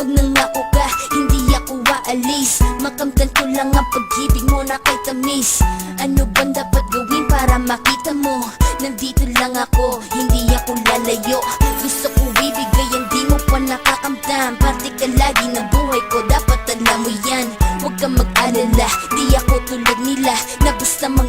Pag nangako ka, hindi ako aalis. Makamtan ko lang ang pag-ibig mo na kay tamis. Ano bang dapat gawin para makita mo? Nandito lang ako, hindi ako lalayo. Gusto ko ibigay ang di mo pa nakakamtam Parte ka lagi ng buhay ko, dapat alam mo yan. Huwag kang mag-alala, di ako tulad nila Na basta mang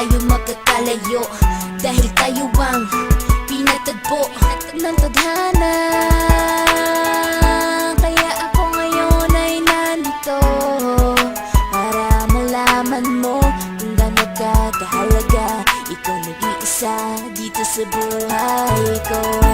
tayo magkakalayo. Dahil tayo ang pinatagpo ng tadhana. Kaya ako ngayon ay nandito Para malaman mo kung gaano ka kahalaga. Ikaw nag-iisa dito sa buhay ko